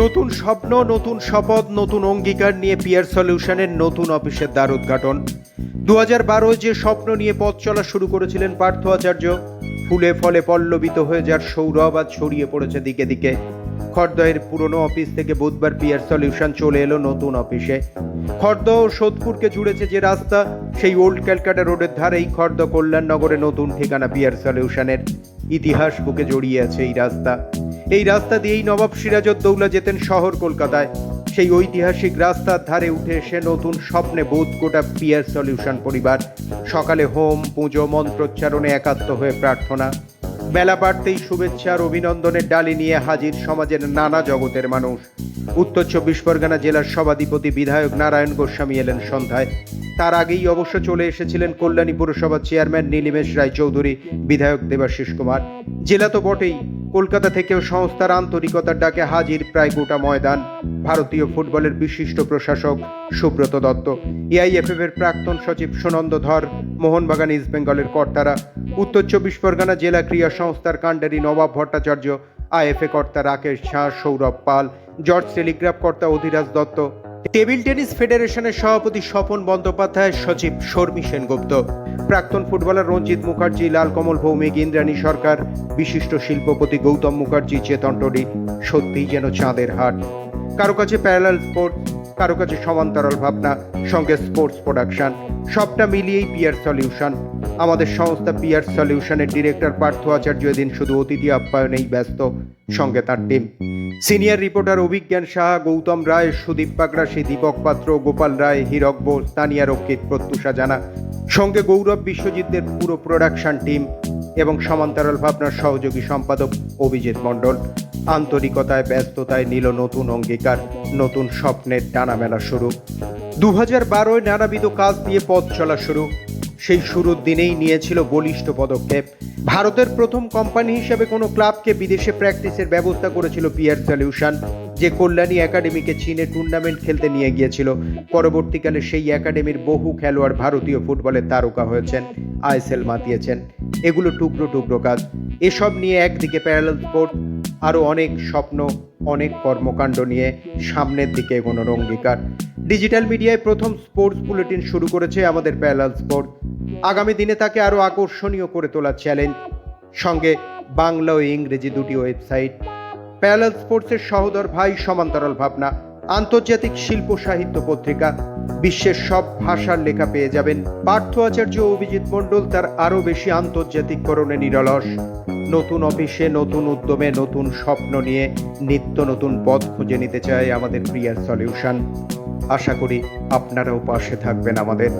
নতুন স্বপ্ন, নতুন শপথ, নতুন অঙ্গীকার নিয়ে পিয়ার সলিউশনের নতুন অফিসের দ্বার উদ্ঘাটন। দু হাজার বারোয় যে স্বপ্ন নিয়ে পথ চলা শুরু করেছিলেন পার্থ আচার্য, ফুলে ফলে পল্লবিত হয়ে যার সৌরভ আজ ছড়িয়ে পড়েছে দিকে দিকে। খড়দহের পুরনো অফিস থেকে বুধবার পিয়ার সলিউশন চলে এলো নতুন অফিসে। খড়দহ ও সোদপুরকে জুড়েছে যে রাস্তা, সেই ওল্ড ক্যালকাটা রোডের ধারেই খড়দহ কল্যাণনগরে নতুন ঠিকানা পিয়ার সলিউশনের। ইতিহাস বুকে জড়িয়ে আছে এই রাস্তা। এই রাস্তা দিয়েই নবাব সিরাজউদ্দৌলা যেতেন শহর কলকাতায়। সেই ঐতিহাসিক রাস্তার ধারে উঠে এসে নতুন স্বপ্নে বোধ গোটা পিয়ার সলিউশন পরিবার। সকালে হোম, পুজো, মন্ত্রোচ্চারণে একাত্ম হয়ে প্রার্থনা। বেলা বাড়তেই শুভেচ্ছা আর অভিনন্দনের ডালি নিয়ে হাজির সমাজের নানা জগতের মানুষ। উত্তর চব্বিশ পরগনা জেলার সভাধিপতি বিধায়ক নারায়ণ গোস্বামী এলেন সন্ধ্যায়। তার আগেই অবশ্য চলে এসেছিলেন কল্যাণী পুরসভার চেয়ারম্যান নীলিমেশ রায় চৌধুরী বিধায়ক দেবাশিস কুমার। জেলা তো বটেই কলকাতা থেকেও সংস্থার আন্তরিকতার ডাকে হাজির প্রায় গোটা ময়দান। ভারতীয় ফুটবলের বিশিষ্ট প্রশাসক সুব্রত দত্ত। এআইএফএফ এর প্রাক্তন সচিব সুনন্দ ধর, মোহনবাগান ইস্ট বেঙ্গলের কর্তারা, উত্তর চব্বিশ পরগনা জেলা ক্রীড়া সংস্থার কাণ্ডারি নবাব ভট্টাচার্য, আইএফএ কর্তা রাকেশ ঝা, সৌরভ পাল, জর্জ টেলিগ্রাফ কর্তা অধিরাজ দত্ত টেবিল টেনিস ফেডারেশনের সভাপতি স্বপন বন্দ্যোপাধ্যায়, সচিব শর্মী সেনগুপ্ত। প্রাক্তন ফুটবলার রঞ্জিত মুখার্জি, লালকমল ভৌমিক ইন্দ্রাণী সরকার, বিশিষ্ট শিল্পপতি গৌতম মুখার্জি, চেতন টডি সত্যিই যেন চাঁদের হাট। কারও কাছে প্যারালাল স্পোর্টস কারও কাছে সমান্তরাল ভাবনা, সঙ্গে স্পোর্টস প্রোডাকশন সবটা মিলিয়েই পিয়ার সলিউশন আমাদের সংস্থা পিয়ার সলিউশনের ডিরেক্টর পার্থ আচার্য এদিন শুধু অতিথি আপ্যায়নেই ব্যস্ত, সঙ্গে তার team senior reporter Abhigyan Saha, Goutam Roy, Sudip Pagrashi, Dipak Patra, Gopal Roy, হীরক বোস, তানিয়া রক্ষিত, প্রত্যুষা জানা। সঙ্গে গৌরব বিশ্বজিৎদের পুরো প্রোডাকশন টিম এবং সমান্তরাল ভাবনার সহযোগী সম্পাদক অভিজিৎ মণ্ডল। আন্তরিকতায়, ব্যস্ততায় নিল নতুন অঙ্গীকার, নতুন স্বপ্নের টানা মেলা শুরু। দু হাজার বারোয় নানাবিধ কাজ দিয়ে পথ চলা শুরু। সেই শুরুর দিনেই নিয়েছিল বলিষ্ঠ পদক্ষেপ। ভারতের প্রথম কোম্পানি হিসেবে কোনো ক্লাবকে বিদেশে প্র্যাকটিসের ব্যবস্থা করেছিল পিয়ার সলিউশন, যে কল্যাণী একাডেমিকে চীনে টুর্নামেন্ট খেলতে নিয়ে গিয়েছিল। পরবর্তীকালে সেই একাডেমির বহু খেলোয়াড় ভারতীয় ফুটবলের তারকা হয়েছেন, আইএসএল মাতিয়েছেন। এগুলো টুকরো টুকরো কাজ। এসব নিয়ে একদিকে প্যারালাল স্পোর্ট আরও অনেক স্বপ্ন, অনেক কর্মকাণ্ড নিয়ে সামনের দিকে এগোনোর অঙ্গীকার। ডিজিটাল মিডিয়ায় প্রথম স্পোর্টস বুলেটিন শুরু করেছে আমাদের প্যালাল স্পোর্ট আগামী দিনে তাকে আরও আকর্ষণীয় করে তোলার চ্যালেঞ্জ। সঙ্গে বাংলা ও ইংরেজি দুটি ওয়েবসাইট। প্যারালাল স্পোর্টসের সহোদর ভাই সমান্তরাল ভাবনা আন্তর্জাতিক শিল্প সাহিত্য পত্রিকা। বিশ্বের সব ভাষার লেখা পেয়ে যাবেন। পার্থ আচার্য অভিজিৎ মণ্ডল তার আরও বেশি আন্তর্জাতিককরণে নিরলস। নতুন অফিসে নতুন উদ্যমে নতুন স্বপ্ন নিয়ে নিত্য নতুন পথ খুঁজে নিতে চায় আমাদের প্রিয়ার সলিউশন। আশা করি আপনারাও পাশে থাকবেন আমাদের।